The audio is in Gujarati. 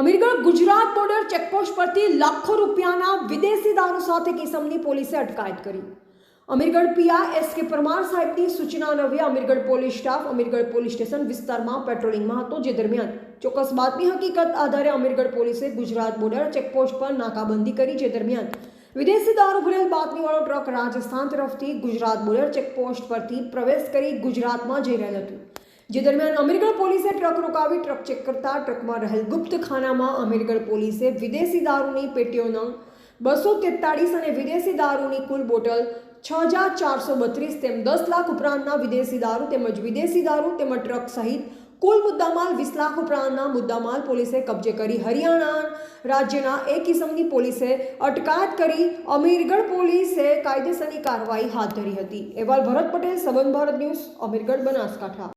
અમીરગઢ ગુજરાત બોર્ડર ચેકપોસ્ટ પરથી લાખો રૂપિયાના વિદેશી દારૂ સાથે કિસમની પોલીસે અટકાયત કરી. અમીરગઢ પીઆઈ એસ કે પરમાર સાહેબની સૂચના અન્વયે Amirgadh police staff Amirgadh police station વિસ્તારમાં પેટ્રોલિંગમાં હતો, જે દરમિયાન ચોક્કસ બાતમી હકીકત આધારે અમીરગઢ પોલીસે ગુજરાત બોર્ડર ચેકપોસ્ટ પર નાકાબંધી કરી, જે દરમિયાન વિદેશી દારૂ ભરેલ બાતમીવાળો ટ્રક રાજસ્થાન તરફથી ગુજરાત બોર્ડર ચેકપોસ્ટ પરથી પ્રવેશ કરી ગુજરાતમાં જઈ રહેલ હતું. જે દરમિયાન અમીરગઢ પોલીસે ટ્રક રોકાવી, ટ્રક ચેક કરતા ટ્રકમાં રહેલ ગુપ્ત ખાનામાં અમીરગઢ પોલીસે વિદેશી દારૂની પેટીઓનો બસો તેતાળીસ અને વિદેશી દારૂની કુલ બોટલ છ હજાર ચારસો બત્રીસ તેમ દસ લાખ ઉપરાંતના વિદેશી દારૂ તેમજ વિદેશી દારૂ તેમજ ટ્રક સહિત કુલ મુદ્દામાલ વીસ લાખ ઉપરાંતના મુદ્દામાલ પોલીસે કબજે કરી હરિયાણા રાજ્યના એક કિસમની પોલીસે અટકાયત કરી અમીરગઢ પોલીસે કાયદેસરની કાર્યવાહી હાથ ધરી હતી. અહેવાલ ભરત પટેલ સબન ભારત ન્યૂઝ, અમીરગઢ, બનાસકાંઠા.